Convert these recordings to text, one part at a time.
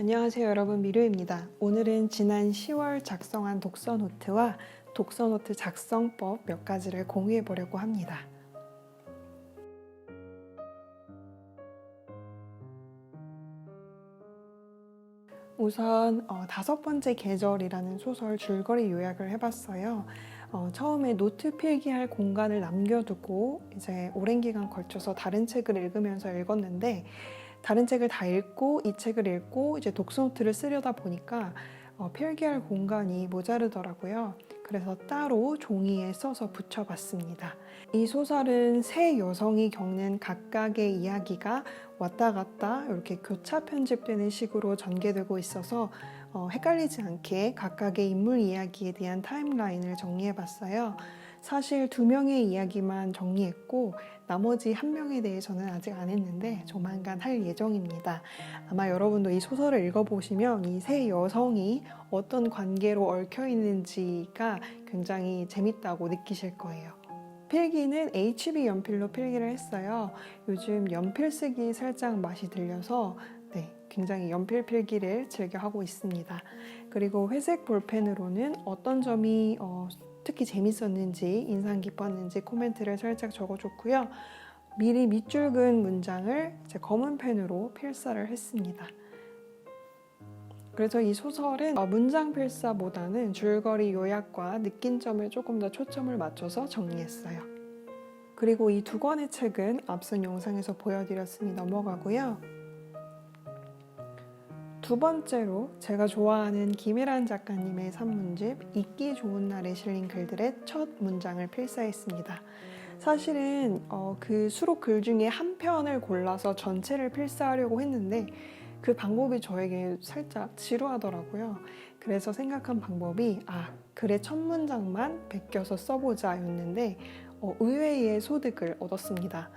안녕하세요 여러분 미루입니다. 오늘은 지난 10월 작성한 독서 노트와 독서 노트 작성법 몇 가지를 공유해 보려고 합니다. 우선 어, 다섯 번째 계절이라는 소설 줄거리 요약을 해봤어요. 어, 처음에 노트 필기할 공간을 남겨두고 이제 오랜 기간 걸쳐서 다른 책을 읽으면서 읽었는데 다른 책을 다 읽고 이 책을 읽고 이제 독서 노트를 쓰려다 보니까 어, 필기할 공간이 모자르더라고요. 그래서 따로 종이에 써서 붙여봤습니다. 이 소설은 세 여성이 겪는 각각의 이야기가 왔다 갔다 이렇게 교차 편집되는 식으로 전개되고 있어서 어, 헷갈리지 않게 각각의 인물 이야기에 대한 타임라인을 정리해봤어요. 사실 두 명의 이야기만 정리했고 나머지 한 명에 대해서는 아직 안 했는데 조만간 할 예정입니다. 아마 여러분도 이 소설을 읽어보시면 이 세 여성이 어떤 관계로 얽혀 있는지가 굉장히 재밌다고 느끼실 거예요. 필기는 HB 연필로 필기를 했어요. 요즘 연필 쓰기 살짝 맛이 들려서 네, 굉장히 연필 필기를 즐겨 하고 있습니다. 그리고 회색 볼펜으로는 어떤 점이 어, 특히 재밌었는지 인상 깊었는지 코멘트를 살짝 적어줬고요. 미리 밑줄 그은 문장을 검은 펜으로 필사를 했습니다. 그래서 이 소설은 어, 문장 필사보다는 줄거리 요약과 느낀 점을 조금 더 초점을 맞춰서 정리했어요. 그리고 이 두 권의 책은 앞선 영상에서 보여드렸으니 넘어가고요. 두 번째로 제가 좋아하는 김혜란 작가님의 산문집 읽기 좋은 날에 실린 글들의 첫 문장을 필사했습니다. 사실은 어, 그 수록 글 중에 한 편을 골라서 전체를 필사하려고 했는데 그 방법이 저에게 살짝 지루하더라고요. 그래서 생각한 방법이 아 글의 첫 문장만 베껴서 써보자였는데 어, 의외의 소득을 얻었습니다.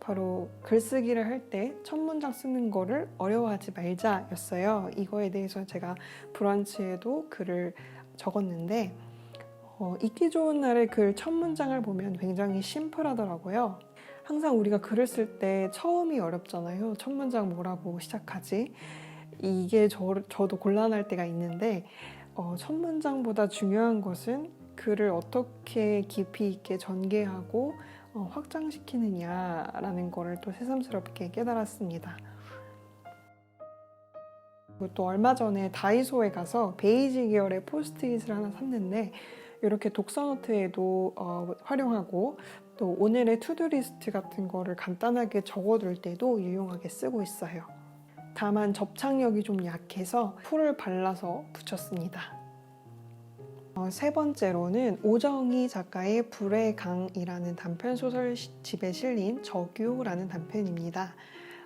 바로 글쓰기를 할 때 첫 문장 쓰는 거를 어려워하지 말자였어요. 이거에 대해서 제가 브런치에도 글을 적었는데 어, 읽기 좋은 날의 글 첫 문장을 보면 굉장히 심플하더라고요. 항상 우리가 글을 쓸 때 처음이 어렵잖아요. 첫 문장 뭐라고 시작하지? 이게 저, 저도 곤란할 때가 있는데 어, 첫 문장보다 중요한 것은 글을 어떻게 깊이 있게 전개하고 어, 확장시키느냐라는 거를 또 새삼스럽게 깨달았습니다. 그리고 또 얼마 전에 다이소에 가서 베이지 계열의 포스트잇을 하나 샀는데 이렇게 독서노트에도 어, 활용하고 또 오늘의 투두리스트 같은 거를 간단하게 적어둘 때도 유용하게 쓰고 있어요. 다만 접착력이 좀 약해서 풀을 발라서 붙였습니다. 어, 세 번째로는 오정희 작가의 불의 강이라는 단편 소설 집에 실린 저규라는 단편입니다.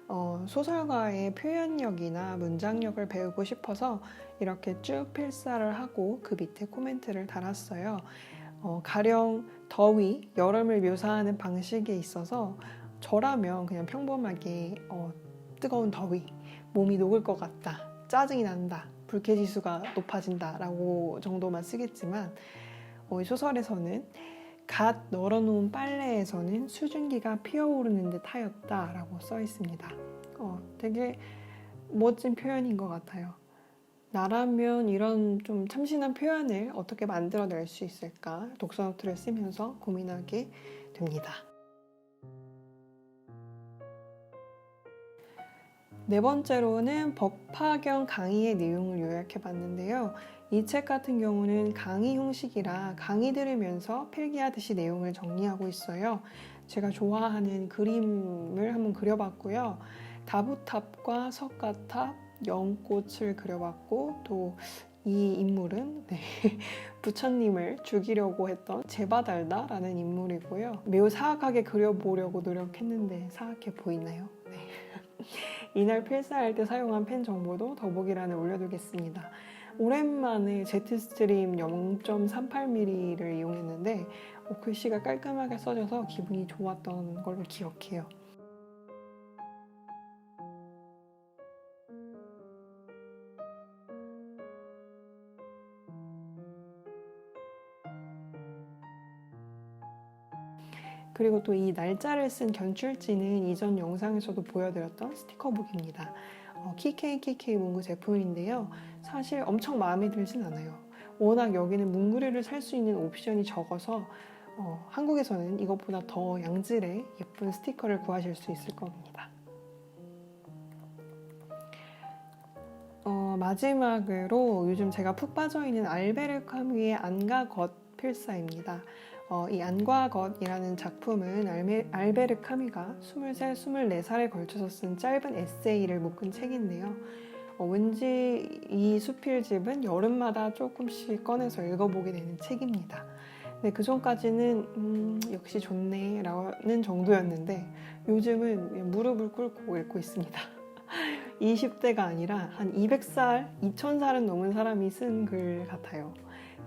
어, 소설가의 표현력이나 문장력을 배우고 싶어서 이렇게 쭉 필사를 하고 그 밑에 코멘트를 달았어요. 어, 가령 더위, 여름을 묘사하는 방식에 있어서 저라면 그냥 평범하게 어, 뜨거운 더위, 몸이 녹을 것 같다, 짜증이 난다, 불쾌지수가 높아진다라고 정도만 쓰겠지만 어, 이 소설에서는 갓 널어놓은 빨래에서는 수증기가 피어오르는 듯 하였다라고 써 있습니다. 어, 되게 멋진 표현인 것 같아요. 나라면 이런 좀 참신한 표현을 어떻게 만들어낼 수 있을까 독서노트를 쓰면서 고민하게 됩니다. 네 번째로는 법화경 강의의 내용을 요약해 봤는데요. 이 책 같은 경우는 강의 형식이라 강의 들으면서 필기하듯이 내용을 정리하고 있어요. 제가 좋아하는 그림을 한번 그려봤고요. 다부탑과 석가탑, 연꽃을 그려봤고 또 이 인물은 네, 부처님을 죽이려고 했던 제바달다라는 인물이고요. 매우 사악하게 그려보려고 노력했는데 사악해 보이나요? 네. 이날 필사할 때 사용한 펜 정보도 더보기란에 올려두겠습니다. 오랜만에 제트스트림 0.38mm를 이용했는데 어, 글씨가 깔끔하게 써져서 기분이 좋았던 걸로 기억해요. 그리고 또 이 날짜를 쓴 견출지는 이전 영상에서도 보여드렸던 스티커북입니다. 어, KKKK 문구 제품인데요. 사실 엄청 마음에 들진 않아요. 워낙 여기는 문구류를 살 수 있는 옵션이 적어서 어, 한국에서는 이것보다 더 양질의 예쁜 스티커를 구하실 수 있을 겁니다. 어, 마지막으로 요즘 제가 푹 빠져 있는 알베르 카뮤의 안과 겉 필사입니다. 어, 이 안과 겉이라는 작품은 알메, 알베르 카뮤가 23, 24살에 걸쳐서 쓴 짧은 에세이를 묶은 책인데요. 어, 왠지 이 수필집은 여름마다 조금씩 꺼내서 읽어보게 되는 책입니다. 근데 그 전까지는 음, 역시 좋네 라는 정도였는데 요즘은 무릎을 꿇고 읽고 있습니다. 20대가 아니라 한 200살, 2000살은 넘은 사람이 쓴 글 같아요.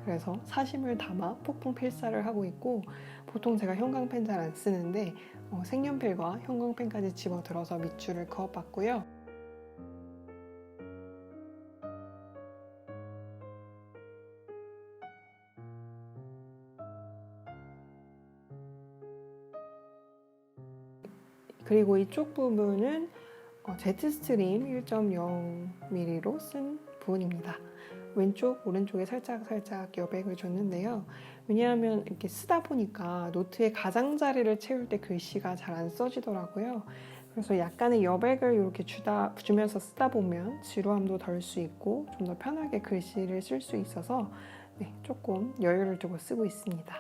그래서 사심을 담아 폭풍 필사를 하고 있고 보통 제가 형광펜 잘 안 쓰는데 어, 색연필과 형광펜까지 집어들어서 밑줄을 그어봤고요. 그리고 이쪽 부분은 어, 제트스트림 1.0mm로 쓴 부분입니다. 왼쪽, 오른쪽에 살짝 살짝 여백을 줬는데요. 왜냐하면 이렇게 쓰다 보니까 노트의 가장자리를 채울 때 글씨가 잘 안 써지더라고요. 그래서 약간의 여백을 이렇게 주다, 주면서 쓰다 보면 지루함도 덜 수 있고 좀 더 편하게 글씨를 쓸 수 있어서 네, 조금 여유를 두고 쓰고 있습니다.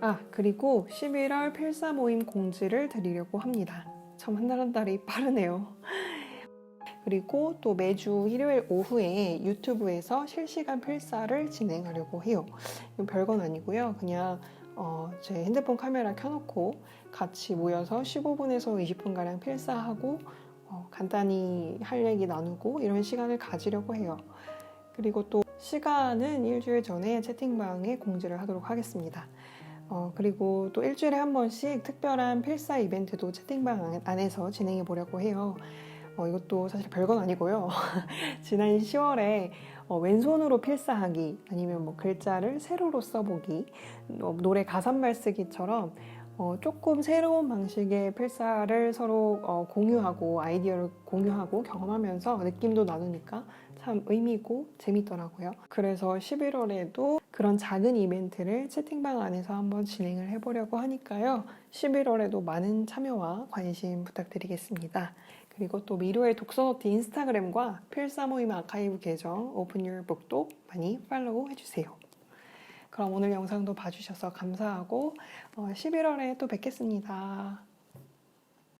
아, 그리고 11월 필사 모임 공지를 드리려고 합니다. 참 한 달 한 달이 빠르네요. 그리고 또 매주 일요일 오후에 유튜브에서 실시간 필사를 진행하려고 해요. 별건 아니고요. 그냥 어, 제 핸드폰 카메라 켜놓고 같이 모여서 15분에서 20분가량 필사하고 어, 간단히 할 얘기 나누고 이런 시간을 가지려고 해요. 그리고 또 시간은 일주일 전에 채팅방에 공지를 하도록 하겠습니다. 어, 그리고 또 일주일에 한 번씩 특별한 필사 이벤트도 채팅방 안- 안에서 진행해 보려고 해요. 어, 이것도 사실 별건 아니고요. 지난 10월에 어, 왼손으로 필사하기 아니면 뭐 글자를 세로로 써보기 어, 노래 가사말 쓰기처럼 어, 조금 새로운 방식의 필사를 서로 어, 공유하고 아이디어를 공유하고 경험하면서 느낌도 나누니까 참 의미 있고 재밌더라고요. 그래서 11월에도 그런 작은 이벤트를 채팅방 안에서 한번 진행을 해보려고 하니까요. 11월에도 많은 참여와 관심 부탁드리겠습니다. 그리고 또 미로의 독서노트 인스타그램과 필사 모임 아카이브 계정 오픈 유얼 북도 많이 팔로우 해주세요. 그럼 오늘 영상도 봐주셔서 감사하고 어, 11월에 또 뵙겠습니다.